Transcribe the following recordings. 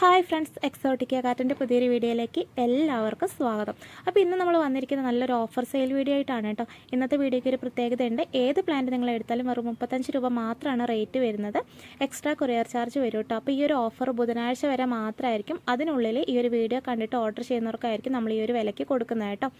Hi friends Exotica കാറ്റിന്റെ പുതിയൊരു വീഡിയോയിലേക്ക് എല്ലാവർക്കും സ്വാഗതം. അപ്പോൾ ഇന്ന് നമ്മൾ വന്നിരിക്കുന്ന നല്ലൊരു ഓഫർ സെയിൽ വീഡിയോ ആയിട്ടാണ് കേട്ടോ. ഇന്നത്തെ വീഡിയോയ്ക്ക് ഒരു പ്രത്യേകതയുണ്ട്. ഏത് പ്ലാന്റ് നിങ്ങൾ എടുത്താലും വെറും മുപ്പത്തഞ്ച് രൂപ മാത്രമാണ് റേറ്റ് വരുന്നത്. എക്സ്ട്രാ കൊറിയർ ചാർജ് വരും കേട്ടോ. അപ്പോൾ ഈ ഒരു ഓഫർ ബുധനാഴ്ച വരെ മാത്രമായിരിക്കും. അതിനുള്ളിൽ ഈ ഒരു വീഡിയോ കണ്ടിട്ട് ഓർഡർ ചെയ്യുന്നവർക്കായിരിക്കും നമ്മൾ ഈ ഒരു വിലയ്ക്ക് കൊടുക്കുന്നത് കേട്ടോ.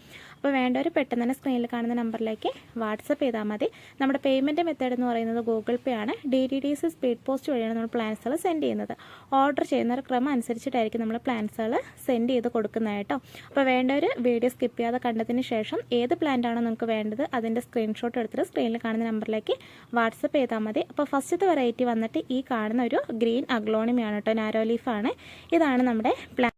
അപ്പോൾ വേണ്ടവർ പെട്ടെന്ന് തന്നെ സ്ക്രീനിൽ കാണുന്ന നമ്പറിലേക്ക് വാട്സപ്പ് ചെയ്താൽ മതി. നമ്മുടെ പേയ്മെന്റ് മെത്തേഡ് എന്ന് പറയുന്നത് ഗൂഗിൾ പേ ആണ്. D D D C speed post വഴിയാണ് നമ്മൾ പ്ലാൻസുകൾ സെൻഡ് ചെയ്യുന്നത്. ഓർഡർ ചെയ്യുന്ന ക്രമം അനുസരിച്ചിട്ടായിരിക്കും നമ്മൾ പ്ലാൻസുകൾ സെൻഡ് ചെയ്ത് കൊടുക്കുന്നത് കേട്ടോ. അപ്പോൾ വേണ്ടവർ വീഡിയോ സ്കിപ്പ് ചെയ്യാതെ കണ്ടതിന് ശേഷം ഏത് പ്ലാന്റ് ആണോ നമുക്ക് വേണ്ടത് അതിന്റെ സ്ക്രീൻഷോട്ട് എടുത്തിട്ട് സ്ക്രീനിൽ കാണുന്ന നമ്പറിലേക്ക് വാട്സപ്പ് ചെയ്താൽ മതി. അപ്പോൾ ഫസ്റ്റത്തെ വെറൈറ്റി വന്നിട്ട് ഈ കാണുന്ന ഒരു ഗ്രീൻ അഗ്ലോണിമയാണ് കേട്ടോ. നാരോ ലീഫാണ് ഇതാണ് നമ്മുടെ പ്ലാൻ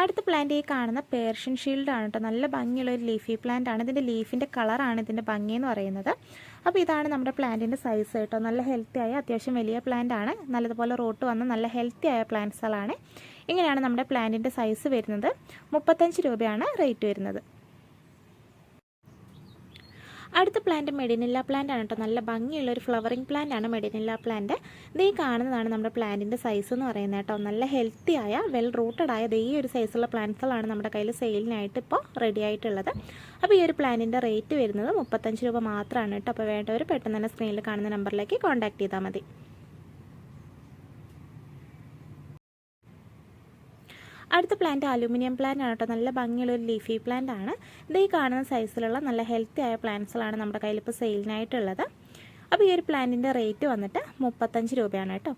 അടുത്ത പ്ലാന്റ് ഈ കാണുന്ന പേർഷ്യൻ ഷീൽഡ് ആണ് കേട്ടോ നല്ല ഭംഗിയുള്ള ഒരു ലീഫി പ്ലാന്റ് ആണ്. ഇതിന്റെ ലീഫിന്റെ കളറാണ് ഇതിന്റെ ഭംഗി എന്ന് പറയുന്നത്. അപ്പോൾ ഇതാണ് നമ്മുടെ പ്ലാന്റിന്റെ സൈസ് കേട്ടോ നല്ല ഹെൽത്തി ആയ അത്യാവശ്യം വലിയ പ്ലാന്റ് ആണ്. നല്ലതുപോലെ റോട്ട് വന്ന നല്ല ഹെൽത്തി ആയ പ്ലാന്റ്സുകളാണ് ഇങ്ങനെയാണ് നമ്മുടെ പ്ലാന്റിന്റെ സൈസ് വരുന്നത്. മുപ്പത്തഞ്ച് രൂപയാണ് റേറ്റ് വരുന്നത്. അടുത്ത പ്ലാന്റ് മെഡിനില്ല പ്ലാന്റ് ആണ് കേട്ടോ. നല്ല ഭംഗിയുള്ള ഒരു ഫ്ലവറിങ് പ്ലാന്റ് ആണ് മെഡിനില്ല പ്ലാന്റ് ഇത് കാണുന്നതാണ് നമ്മുടെ പ്ലാന്റിന്റെ സൈസ് എന്ന് പറയുന്നത് കേട്ടോ. നല്ല ഹെൽത്തി ആയ വെൽ റൂട്ടഡ് ആയ ഈ ഒരു സൈസുള്ള പ്ലാന്റ്സുകളാണ് നമ്മുടെ കയ്യിൽ സെയിലിനായിട്ട് ഇപ്പോൾ റെഡി ആയിട്ടുള്ളത്. അപ്പോൾ ഈ ഒരു പ്ലാന്റിന്റെ റേറ്റ് വരുന്നത് മുപ്പത്തഞ്ച് രൂപ മാത്രമാണ് കേട്ടോ. അപ്പോൾ വേണ്ടവർ പെട്ടെന്ന് തന്നെ സ്ക്രീനിൽ കാണുന്ന നമ്പറിലേക്ക് കോൺടാക്ട് ചെയ്താൽ മതി. അടുത്ത പ്ലാന്റ് അലൂമിനിയം പ്ലാന്റ് ആണ് കേട്ടോ. നല്ല ഭംഗിയുള്ള ഒരു ലീഫി പ്ലാന്റ് ആണ്. ഇത് ഈ കാണുന്ന സൈസിലുള്ള നല്ല ഹെൽത്തി ആയ പ്ലാന്റ്സുകളാണ് നമ്മുടെ കയ്യിൽ ഇപ്പോൾ സെയിലിനായിട്ടുള്ളത് അപ്പോൾ ഈ ഒരു പ്ലാന്റിന്റെ റേറ്റ് വന്നിട്ട് മുപ്പത്തഞ്ച് രൂപയാണ് കേട്ടോ.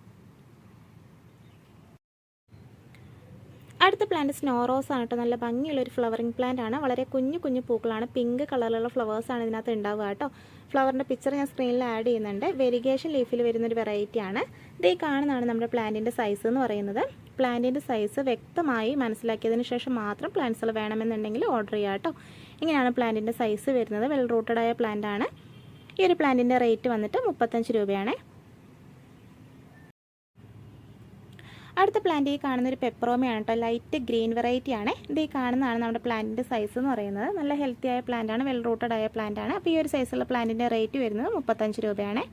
അടുത്ത പ്ലാന്റ് സ്നോ റോസ് ആണ് കേട്ടോ നല്ല ഭംഗിയുള്ള ഒരു ഫ്ലവറിങ് പ്ലാന്റ് ആണ്. വളരെ കുഞ്ഞു കുഞ്ഞു പൂക്കളാണ്. പിങ്ക് കളറിലുള്ള ഫ്ലവേഴ്സാണ് ഇതിനകത്ത് ഉണ്ടാവുക കേട്ടോ ഫ്ലവറിന്റെ പിക്ചർ ഞാൻ സ്ക്രീനിൽ ആഡ് ചെയ്യുന്നുണ്ട്. വെരിഗേഷൻ ലീഫിൽ വരുന്നൊരു വെറൈറ്റി ആണ്. ഇത് കാണുന്നതാണ് നമ്മുടെ പ്ലാന്റിന്റെ സൈസ് എന്ന് പറയുന്നത്. പ്ലാന്റിന്റെ സൈസ് വ്യക്തമായി മനസ്സിലാക്കിയതിന് ശേഷം മാത്രം പ്ലാന്റ്സുകൾ വേണമെന്നുണ്ടെങ്കിൽ ഓർഡർ ചെയ്യുക കേട്ടോ ഇങ്ങനെയാണ് പ്ലാന്റിന്റെ സൈസ് വരുന്നത്. വെൽ റൂട്ടഡായ പ്ലാന്റ് ആണ്. ഈ ഒരു പ്ലാന്റിന്റെ റേറ്റ് വന്നിട്ട് മുപ്പത്തഞ്ച് രൂപയാണ്. അടുത്ത പ്ലാന്റ് ഈ കാണുന്ന ഒരു പെപ്പറോമയാണ് കേട്ടോ. ലൈറ്റ് ഗ്രീൻ വെറൈറ്റി ആണ്. ഇത് ഈ കാണുന്നതാണ് നമ്മുടെ പ്ലാന്റിന്റെ സൈസ് എന്ന് പറയുന്നത്. നല്ല ഹെൽത്തി ആയ പ്ലാന്റ് ആണ് വെൽ റൂട്ടഡ് ആയ പ്ലാന്റ് ആണ്. അപ്പോൾ ഈ ഒരു സൈസുള്ള പ്ലാന്റിന്റെ റേറ്റ് വരുന്നത് മുപ്പത്തഞ്ച് രൂപയാണ്.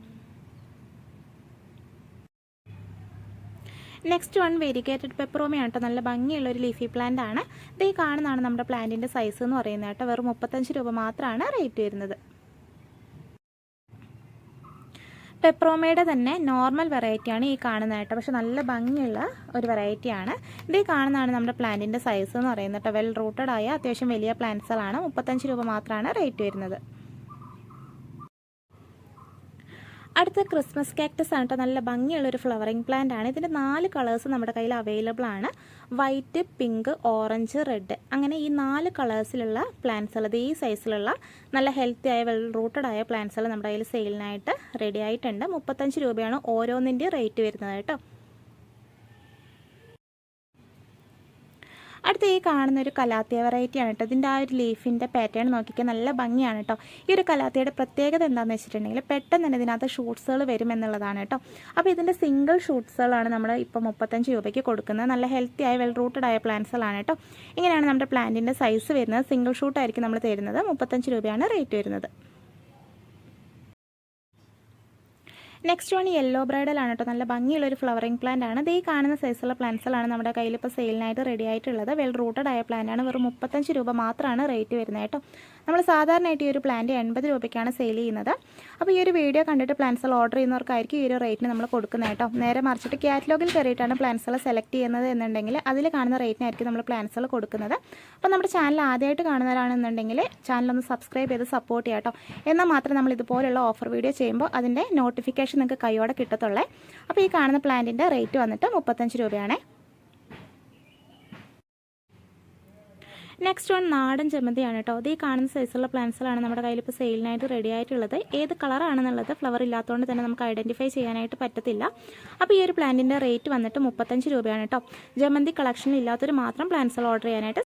നെക്സ്റ്റ് വൺ വെരിഗേറ്റഡ് പെപ്പറോമയാണ് കേട്ടോ. നല്ല ഭംഗിയുള്ള ഒരു ലീഫി പ്ലാന്റ് ആണ്. ഇത് ഈ കാണുന്നതാണ് നമ്മുടെ പ്ലാന്റിന്റെ സൈസ് എന്ന് പറയുന്നത് കേട്ടോ. വെറും മുപ്പത്തഞ്ച് രൂപ മാത്രമാണ് റേറ്റ് വരുന്നത്. പെപ്രോമയുടെ തന്നെ നോർമൽ വെറൈറ്റിയാണ് ഈ കാണുന്നത് കേട്ടോ. പക്ഷെ നല്ല ഭംഗിയുള്ള ഒരു വെറൈറ്റിയാണ് ഇത് കാണുന്നതാണ് നമ്മുടെ പ്ലാന്റിന്റെ സൈസ് എന്ന് പറയുന്നത് വെൽ റൂട്ടഡ് ആയ അത്യാവശ്യം വലിയ പ്ലാന്റ്സുകളാണ് മുപ്പത്തഞ്ച് രൂപ മാത്രമാണ് റേറ്റ് വരുന്നത്. അടുത്ത ക്രിസ്മസ് കാക്ടസ് ആണ് കേട്ടോ നല്ല ഭംഗിയുള്ള ഒരു ഫ്ലവറിങ് പ്ലാന്റ് ആണ്. ഇതിന്റെ നാല് കളേഴ്സ് നമ്മുടെ കയ്യിൽ അവൈലബിൾ ആണ്. വൈറ്റ് പിങ്ക് ഓറഞ്ച് റെഡ് അങ്ങനെ ഈ നാല് കളേഴ്സിലുള്ള പ്ലാന്റ്സുകൾ ഈ സൈസിലുള്ള നല്ല ഹെൽത്തി ആയ വെൽ റൂട്ടഡ് ആയ പ്ലാന്റ്സുകൾ നമ്മുടെ കയ്യിൽ സെയിലിനായിട്ട് റെഡി ആയിട്ടുണ്ട്. മുപ്പത്തഞ്ച് രൂപയാണ് ഓരോന്നിന്റെ റേറ്റ് വരുന്നത് കേട്ടോ അടുത്ത ഈ കാണുന്ന ഒരു കലാത്തിയ വെറൈറ്റി ആണ് കേട്ടോ. ഇതിന്റെ ആ ഒരു ലീഫിന്റെ പാറ്റേൺ നോക്കിക്കാൻ നല്ല ഭംഗിയാണ് കേട്ടോ. ഈ ഒരു കലാത്തിയുടെ പ്രത്യേകത എന്താണെന്ന് വെച്ചിട്ടുണ്ടെങ്കിൽ പെട്ടെന്ന് തന്നെ ഇതിനകത്ത് ഷൂട്ട്സുകൾ വരും എന്നുള്ളതാണ് കേട്ടോ. അപ്പോൾ ഇതിന്റെ സിംഗിൾ ഷൂട്ട്സുകളാണ് നമ്മൾ ഇപ്പോൾ മുപ്പത്തഞ്ച് രൂപയ്ക്ക് കൊടുക്കുന്നത്. നല്ല ഹെൽത്തി ആയ വെൽ റൂട്ടഡ് ആയ പ്ലാന്റ്സുകളാണ് കേട്ടോ. ഇങ്ങനെയാണ് നമ്മുടെ പ്ലാന്റിന്റെ സൈസ് വരുന്നത്. സിംഗിൾ ഷൂട്ടായിരിക്കും നമ്മൾ തരുന്നത്. മുപ്പത്തഞ്ച് രൂപയാണ് റേറ്റ് വരുന്നത്. നെക്സ്റ്റ് വൺ യെല്ലോ ബ്രൈഡൽ ആണ് കേട്ടോ നല്ല ഭംഗിയുള്ള ഒരു ഫ്ലവറിംഗ് പ്ലാന്റ് ആണ്. ഇത് ഈ കാണുന്ന സൈസുള്ള പ്ലാന്റ്സുകളാണ് നമ്മുടെ കയ്യിൽ ഇപ്പോൾ സെയിലിനായിട്ട് റെഡി ആയിട്ടുള്ളത്. വെൽ റൂട്ടഡ് ആയ പ്ലാന്റ് ആണ്. വെറും മുപ്പത്തഞ്ച് രൂപ മാത്രമാണ് റേറ്റ് വരുന്നത് കേട്ടോ. നമ്മൾ സാധാരണയായിട്ട് ഈ ഒരു പ്ലാന്റ് എൺപത് രൂപയ്ക്കാണ് സെയിൽ ചെയ്യുന്നത്. അപ്പോൾ ഈ ഒരു വീഡിയോ കണ്ടിട്ട് പ്ലാൻസുകൾ ഓർഡർ ചെയ്യുന്നവർക്കായിരിക്കും ഈ ഒരു റേറ്റിന് നമ്മൾ കൊടുക്കുന്നത് കേട്ടോ. നേരെ മറിച്ചിട്ട് കാറ്റലോഗിൽ കയറിയിട്ടാണ് പ്ലാൻസുകൾ സെലക്ട് ചെയ്യുന്നത് എന്നുണ്ടെങ്കിൽ അതിൽ കാണുന്ന റേറ്റിനായിരിക്കും നമ്മൾ പ്ലാൻസുകൾ കൊടുക്കുന്നത്. അപ്പോൾ നമ്മുടെ ചാനൽ ആദ്യമായിട്ട് കാണുന്നവരാണെന്നുണ്ടെങ്കിൽ ചാനലൊന്ന് സബ്സ്ക്രൈബ് ചെയ്ത് സപ്പോർട്ട് ചെയ്യാം കേട്ടോ. എന്നാൽ മാത്രം നമ്മൾ ഇതുപോലുള്ള ഓഫർ വീഡിയോ ചെയ്യുമ്പോൾ അതിന്റെ നോട്ടിഫിക്കേഷൻ നിങ്ങൾക്ക് കൈയോടെ കിട്ടത്തുള്ളേ. അപ്പോൾ ഈ കാണുന്ന പ്ലാന്റിന്റെ റേറ്റ് വന്നിട്ട് മുപ്പത്തഞ്ച് രൂപയാണ്. നെക്സ്റ്റ് വൺ നാടൻ ചെമ്മന്തിയാണ് കേട്ടോ അത് കാണുന്ന സൈസുള്ള പ്ലാന്റ്സുകളാണ് നമ്മുടെ കയ്യിൽ ഇപ്പോൾ സെയിലിനായിട്ട് റെഡി ആയിട്ടുള്ളത്. ഏത് കളറാണെന്നുള്ളത് ഫ്ലവർ ഇല്ലാത്തതുകൊണ്ട് തന്നെ നമുക്ക് ഐഡന്റിഫൈ ചെയ്യാനായിട്ട് പറ്റത്തില്ല. അപ്പോൾ ഈ ഒരു പ്ലാന്റിന്റെ റേറ്റ് വന്നിട്ട് മുപ്പത്തഞ്ച് രൂപയാണ് കേട്ടോ ജമന്തി കളക്ഷനിൽ ഇല്ലാത്തൊരു മാത്രം പ്ലാന്റ്സുകൾ ഓർഡർ ചെയ്യാനായിട്ട്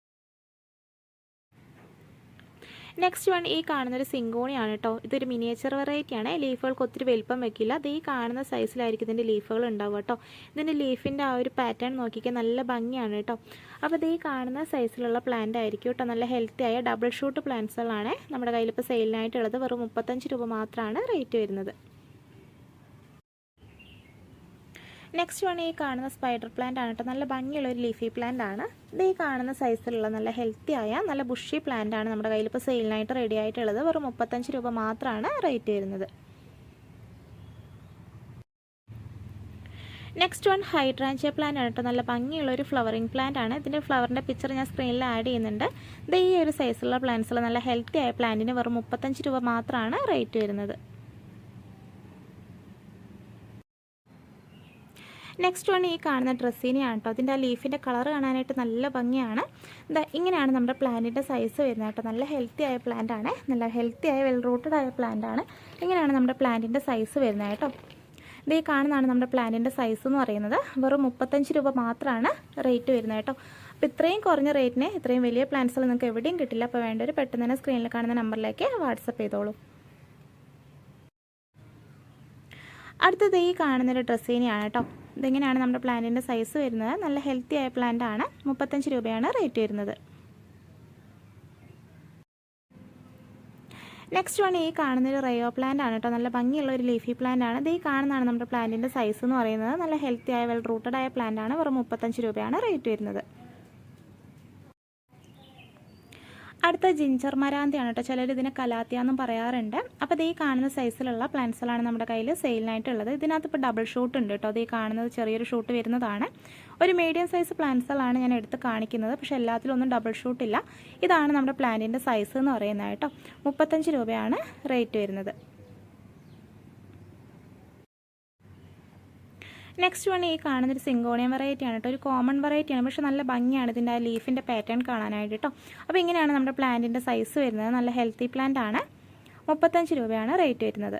നെക്സ്റ്റ് വൺ ഈ കാണുന്നൊരു സിങ്കോണിയാണ് കേട്ടോ ഇതൊരു മിനിയേച്ചർ വെറൈറ്റിയാണ് ലീഫുകൾക്ക് ഒത്തിരി വലിപ്പം വെക്കില്ല. അത് ഈ കാണുന്ന സൈസിലായിരിക്കും ഇതിന്റെ ലീഫുകൾ ഉണ്ടാവുക കേട്ടോ ഇതിന്റെ ലീഫിന്റെ ആ ഒരു പാറ്റേൺ നോക്കിക്കാൻ നല്ല ഭംഗിയാണ് കേട്ടോ അപ്പോൾ ഇത് ഈ കാണുന്ന സൈസിലുള്ള പ്ലാന്റ് ആയിരിക്കും കേട്ടോ നല്ല ഹെൽത്തി ആയ ഡബിൾ ഷൂട്ട് പ്ലാന്റ്സുകളാണ് നമ്മുടെ കയ്യിലിപ്പോൾ സെയിലിനായിട്ടുള്ളത് വെറും മുപ്പത്തഞ്ച് രൂപ മാത്രമാണ് റേറ്റ് വരുന്നത്. നെക്സ്റ്റ് വൺ ഈ കാണുന്ന സ്പൈഡർ പ്ലാന്റ് ആണ് കേട്ടോ. നല്ല ഭംഗിയുള്ള ഒരു ലീഫി പ്ലാന്റ് ആണ്. ഇത് ഈ കാണുന്ന സൈസിലുള്ള നല്ല ഹെൽത്തി ആയ നല്ല ബുഷി പ്ലാന്റ് ആണ് നമ്മുടെ കയ്യിൽ ഇപ്പോൾ സെയിലിനായിട്ട് റെഡി ആയിട്ടുള്ളത്. വെറും മുപ്പത്തഞ്ച് രൂപ മാത്രമാണ് റേറ്റ് വരുന്നത്. നെക്സ്റ്റ് വൺ ഹൈഡ്രാഞ്ചിയ പ്ലാന്റ് ആണ് കേട്ടോ. നല്ല ഭംഗിയുള്ള ഒരു ഫ്ലവറിംഗ് പ്ലാന്റ് ആണ്. ഇതിന്റെ ഫ്ലവറിന്റെ പിക്ചർ ഞാൻ സ്ക്രീനിൽ ആഡ് ചെയ്യുന്നുണ്ട്. ഇത് ഈ ഒരു സൈസിലുള്ള പ്ലാന്റ്സിൽ നല്ല ഹെൽത്തി ആയ പ്ലാന്റിന് വെറും മുപ്പത്തഞ്ച് രൂപ മാത്രമാണ് റേറ്റ് വരുന്നത്. നെക്സ്റ്റ് വൺ ഈ കാണുന്ന ഡ്രസ്സിനെയാണ് കേട്ടോ അതിന്റെ ആ ലീഫിന്റെ കളർ കാണാനായിട്ട് നല്ല ഭംഗിയാണ്. എന്താ ഇങ്ങനെയാണ് നമ്മുടെ പ്ലാന്റിന്റെ സൈസ് വരുന്നത് കേട്ടോ. നല്ല ഹെൽത്തി ആയ പ്ലാന്റ് ആണ്. നല്ല ഹെൽത്തി ആയ വെൽ റൂട്ടഡ് ആയ പ്ലാന്റ് ആണ്. ഇങ്ങനെയാണ് നമ്മുടെ പ്ലാന്റിന്റെ സൈസ് വരുന്നത് കേട്ടോ. ഇത് ഈ കാണുന്നതാണ് നമ്മുടെ പ്ലാന്റിന്റെ സൈസ് എന്ന് പറയുന്നത്. വെറും മുപ്പത്തഞ്ച് രൂപ മാത്രമാണ് റേറ്റ് വരുന്നത് കേട്ടോ. അപ്പോൾ ഇത്രയും കുറഞ്ഞ റേറ്റിന് ഇത്രയും വലിയ പ്ലാന്റ്സുകൾ നിങ്ങൾക്ക് എവിടെയും കിട്ടില്ല. അപ്പോൾ വേണ്ടവർ പെട്ടെന്ന് തന്നെ സ്ക്രീനിൽ കാണുന്ന നമ്പറിലേക്ക് വാട്സപ്പ് ചെയ്തോളൂ. അടുത്തത് ഈ കാണുന്നൊരു ഡ്രസ്സിനെയാണ് കേട്ടോ. ഇതിങ്ങനെയാണ് നമ്മുടെ പ്ലാന്റിന്റെ സൈസ് വരുന്നത്? നല്ല ഹെൽത്തി ആയ പ്ലാന്റ് ആണ്. മുപ്പത്തഞ്ച് രൂപയാണ് റേറ്റ് വരുന്നത്. നെക്സ്റ്റ് വൺ ഈ കാണുന്നൊരു റയോ പ്ലാന്റ് ആണ് കേട്ടോ നല്ല ഭംഗിയുള്ള ഒരു ലീഫി പ്ലാന്റ് ആണ്. ഇത് ഈ കാണുന്നതാണ് നമ്മുടെ പ്ലാന്റിന്റെ സൈസ് എന്ന് പറയുന്നത്. നല്ല ഹെൽത്തി ആയ വെൽ റൂട്ടഡ് ആയ പ്ലാന്റ് ആണ്. വെറും മുപ്പത്തഞ്ച് രൂപയാണ് റേറ്റ് വരുന്നത്. അടുത്ത ജിഞ്ചർ മരാന്തിയാണ് കേട്ടോ. ചിലർ ഇതിനെ കലാത്തിയ എന്നും പറയാറുണ്ട്. അപ്പോൾ ഈ കാണുന്ന സൈസിലുള്ള പ്ലാന്റ്സുകളാണ് നമ്മുടെ കയ്യിൽ സെയിലിനായിട്ടുള്ളത് ഇതിനകത്ത് ഇപ്പോൾ ഡബിൾ ഷൂട്ട് ഉണ്ട് കേട്ടോ. ഈ കാണുന്നത് ചെറിയൊരു ഷൂട്ട് വരുന്നതാണ്. ഒരു മീഡിയം സൈസ് പ്ലാന്റ്സുകളാണ് ഞാൻ എടുത്ത് കാണിക്കുന്നത്. പക്ഷേ എല്ലാത്തിലും ഒന്നും ഡബിൾ ഷൂട്ടില്ല ഇതാണ് നമ്മുടെ പ്ലാന്റിന്റെ സൈസ് എന്ന് പറയുന്നത് കേട്ടോ. മുപ്പത്തഞ്ച് രൂപയാണ് റേറ്റ് വരുന്നത്. നെക്സ്റ്റ് വൺ ഈ കാണുന്നൊരു സിങ്കോണിയം വെറൈറ്റി ആണ് കേട്ടോ ഒരു കോമൺ വെറൈറ്റി ആണ്. പക്ഷെ നല്ല ഭംഗിയാണ് ഇതിന്റെ ആ ലീഫിന്റെ പാറ്റേൺ കാണാനായിട്ട് കേട്ടോ അപ്പോൾ ഇങ്ങനെയാണ് നമ്മുടെ പ്ലാന്റിന്റെ സൈസ് വരുന്നത്. നല്ല ഹെൽത്തി പ്ലാന്റ് ആണ്. മുപ്പത്തഞ്ച് രൂപയാണ് റേറ്റ് വരുന്നത്.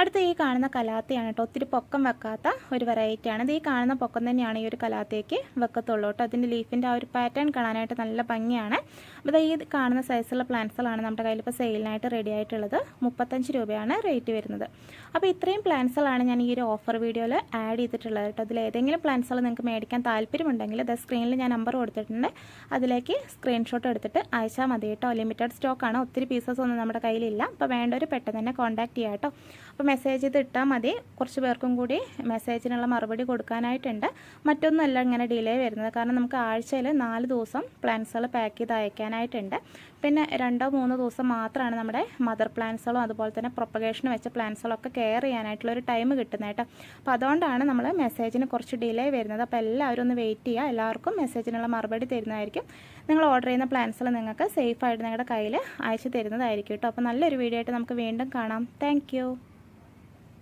അടുത്ത ഈ കാണുന്ന കലാത്തയാണ് കേട്ടോ. ഒത്തിരി പൊക്കം വെക്കാത്ത ഒരു വെറൈറ്റിയാണ് ഇത് ഈ കാണുന്ന പൊക്കം തന്നെയാണ് ഈ ഒരു കലാത്തയ്ക്ക് വെക്കത്തുള്ളൂ കേട്ടോ. അതിന്റെ ലീഫിന്റെ ആ ഒരു പാറ്റേൺ കാണാനായിട്ട് നല്ല ഭംഗിയാണ്. അപ്പോൾ ഈ കാണുന്ന സൈസുള്ള പ്ലാന്റ്സുകളാണ് നമ്മുടെ കയ്യിൽ ഇപ്പോൾ സെയിലിനായിട്ട് റെഡി ആയിട്ടുള്ളത്. മുപ്പത്തഞ്ച് രൂപയാണ് റേറ്റ് വരുന്നത്. അപ്പോൾ ഇത്രയും പ്ലാന്റ്സുകളാണ് ഞാൻ ഈ ഒരു ഓഫർ വീഡിയോയിൽ ആഡ് ചെയ്തിട്ടുള്ളത് കേട്ടോ. അതിൽ ഏതെങ്കിലും പ്ലാന്റ്സുകൾ നിങ്ങൾക്ക് മേടിക്കാൻ താല്പര്യമുണ്ടെങ്കിൽ അത് സ്ക്രീനിൽ ഞാൻ നമ്പർ കൊടുത്തിട്ടുണ്ട്. അതിലേക്ക് സ്ക്രീൻഷോട്ട് എടുത്തിട്ട് അയച്ചാൽ മതി കേട്ടോ. ലിമിറ്റഡ് സ്റ്റോക്കാണ് ഒത്തിരി പീസസ് ഒന്നും നമ്മുടെ കയ്യിലില്ല അപ്പോൾ വേണ്ടവർ പെട്ടെന്ന് തന്നെ കോൺടാക്ട് ചെയ്യാം കേട്ടോ. അപ്പോൾ മെസ്സേജ് ചെയ്ത് ഇട്ടാൽ മതി. കുറച്ച് പേർക്കും കൂടി മെസ്സേജിനുള്ള മറുപടി കൊടുക്കാനായിട്ടുണ്ട്. മറ്റൊന്നുമല്ല ഇങ്ങനെ ഡിലേ വരുന്നത്. കാരണം നമുക്ക് ആഴ്ചയിൽ നാല് ദിവസം പ്ലാൻസുകൾ പാക്ക് ചെയ്ത് അയക്കാനായിട്ടുണ്ട്. പിന്നെ രണ്ടോ മൂന്നോ ദിവസം മാത്രമാണ് നമ്മുടെ മദർ പ്ലാന്റ്സുകളും അതുപോലെ തന്നെ പ്രൊപ്പഗേഷന് വെച്ച പ്ലാന്റ്സുകളൊക്കെ കെയർ ചെയ്യാനായിട്ടുള്ള ഒരു ടൈം കിട്ടുന്നത് കേട്ടോ. അപ്പോൾ അതുകൊണ്ടാണ് നമ്മൾ മെസ്സേജിന് കുറച്ച് ഡിലേ വരുന്നത്. അപ്പോൾ എല്ലാവരും ഒന്ന് വെയിറ്റ് ചെയ്യുക. എല്ലാവർക്കും മെസ്സേജിനുള്ള മറുപടി തരുന്നതായിരിക്കും. നിങ്ങൾ ഓർഡർ ചെയ്യുന്ന പ്ലാന്റ്സുകൾ നിങ്ങൾക്ക് സേഫായിട്ട് നിങ്ങളുടെ കയ്യിൽ അയച്ചു തരുന്നതായിരിക്കും കേട്ടോ. അപ്പോൾ നല്ലൊരു വീഡിയോ ആയിട്ട് നമുക്ക് വീണ്ടും കാണാം. താങ്ക്